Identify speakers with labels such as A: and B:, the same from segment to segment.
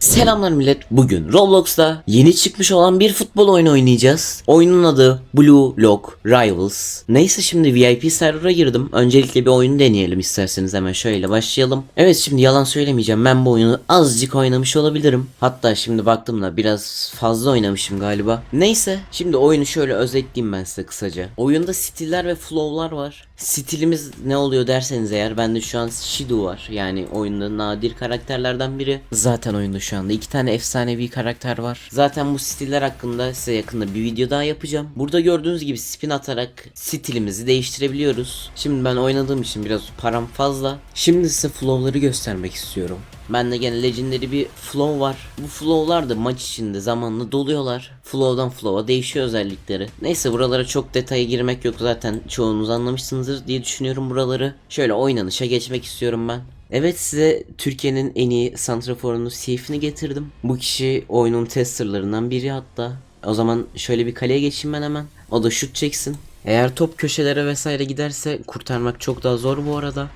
A: Selamlar millet. Bugün Roblox'ta yeni çıkmış olan bir futbol oyunu oynayacağız. Oyunun adı Blue Lock Rivals. Neyse şimdi VIP server'a girdim. Öncelikle bir oyunu deneyelim isterseniz hemen şöyle başlayalım. Evet şimdi yalan söylemeyeceğim. Ben bu oyunu azıcık oynamış olabilirim. Hatta şimdi baktığımda biraz fazla oynamışım galiba. Neyse şimdi oyunu şöyle özetleyeyim ben size kısaca. Oyunda stiller ve flow'lar var. Stilimiz ne oluyor derseniz eğer bende şu an Shido var. Yani oyunda nadir karakterlerden biri. Zaten oyunda anda iki tane efsanevi karakter var. Zaten bu stiller hakkında size yakında bir video daha yapacağım. Burada gördüğünüz gibi spin atarak stilimizi değiştirebiliyoruz. Şimdi ben oynadığım için biraz param fazla. Şimdi size flow'ları göstermek istiyorum. Bende gene legendary bir flow var. Bu flow'lar da maç içinde zamanla doluyorlar. Flow'dan flow'a değişiyor özellikleri. Neyse buralara çok detaya girmek yok zaten çoğunuz anlamışsınızdır diye düşünüyorum buraları. Şöyle oynanışa geçmek istiyorum ben. Evet size Türkiye'nin en iyi santraforunu Seyf'ini getirdim. Bu kişi oyunun testerlarından biri hatta. O zaman şöyle bir kaleye geçeyim ben hemen. O da şut çeksin. Eğer top köşelere vesaire giderse kurtarmak çok daha zor bu arada.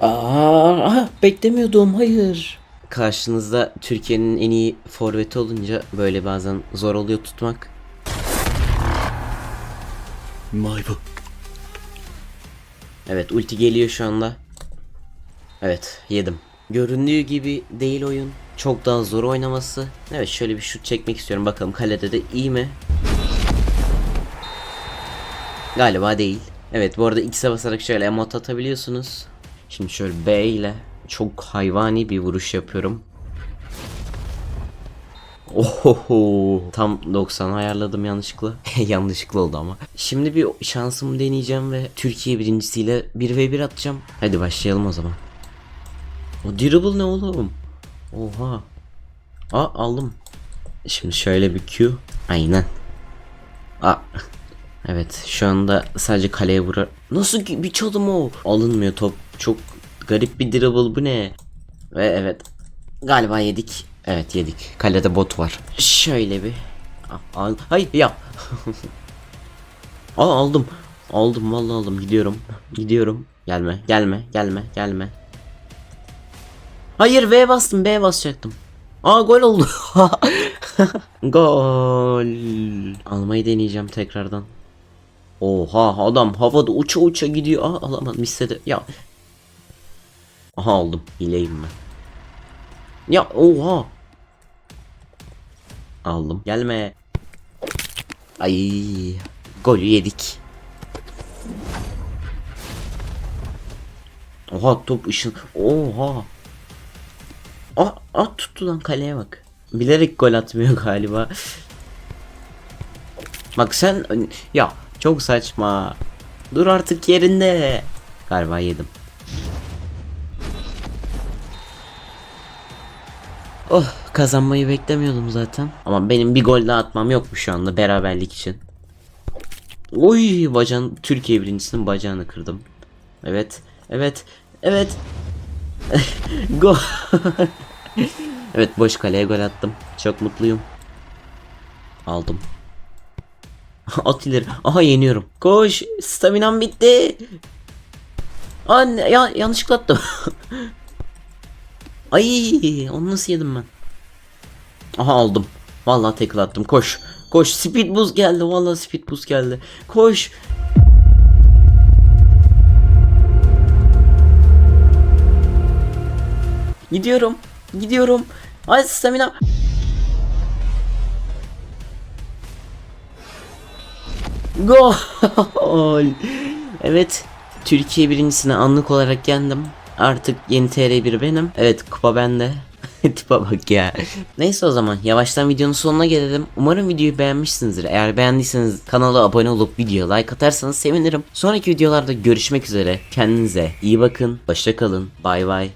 A: Aa, aha, beklemiyordum hayır. Karşınızda Türkiye'nin en iyi forveti olunca böyle bazen zor oluyor tutmak. Mayba. Evet ulti geliyor şu anda. Evet yedim. Göründüğü gibi değil oyun. Çok daha zor oynaması. Evet şöyle bir şut çekmek istiyorum. Bakalım kalede de iyi mi? Galiba değil. Evet bu arada X'e basarak şöyle emot atabiliyorsunuz. Şimdi şöyle B ile çok hayvani bir vuruş yapıyorum. Ohoho tam 90 ayarladım yanlışlıkla. yanlışlıkla oldu ama. Şimdi bir şansımı deneyeceğim ve Türkiye birincisiyle 1v1 atacağım. Hadi başlayalım o zaman. O dribble ne oğlum? Oha. Aa aldım. Şimdi şöyle bir Q. Aynen. Aa. Evet şu anda sadece kaleye vurar. Nasıl bir çalım o? Alınmıyor top. Çok garip bir dribble bu ne? Ve evet. Galiba yedik. Evet yedik. Kalede bot var. Şöyle bir. Al. al. Hayır ya. Aa aldım. Aldım vallahi aldım. Gidiyorum. Gidiyorum. Gelme. Gelme. Gelme. Gelme. Hayır V bastım. B basacaktım. Aa gol oldu. gol. Almayı deneyeceğim tekrardan. Oha adam havada uça uça gidiyor. Aa alamadım istedi. Ya. Aha aldım. Hileyim ben. Ya oha. Aldım. Gelme. Ay. Golü yedik. Oha top ışın. Oha. Aa, aa tuttu lan kaleye bak. Bilerek gol atmıyor galiba. Bak sen ya çok saçma. Dur artık yerinde. Galiba yedim. Oh kazanmayı beklemiyordum zaten. Ama benim bir gol daha atmam yok mu şu anda beraberlik için. Oy bacağın Türkiye birincisinin bacağını kırdım. Evet. Evet. Evet. Gol. evet boş kaleye gol attım. Çok mutluyum. Aldım. At ileri. Aha yeniyorum. Koş. Staminam bitti. Anne ya yanlışlıkla attım. Ay onu nasıl yedim ben? Aha aldım. Vallahi tackle attım. Koş. Koş. Speed boost geldi. Vallahi speed boost geldi. Koş. Gidiyorum. Gidiyorum. Ay stamina. Gol. Evet. Türkiye birincisine anlık olarak yendim. Artık yeni TR1 benim. Evet kupa bende. Tipe bak ya. Neyse o zaman yavaştan videonun sonuna gelelim. Umarım videoyu beğenmişsinizdir. Eğer beğendiyseniz kanala abone olup videoya like atarsanız sevinirim. Sonraki videolarda görüşmek üzere. Kendinize iyi bakın. Hoşça kalın. Bay bay.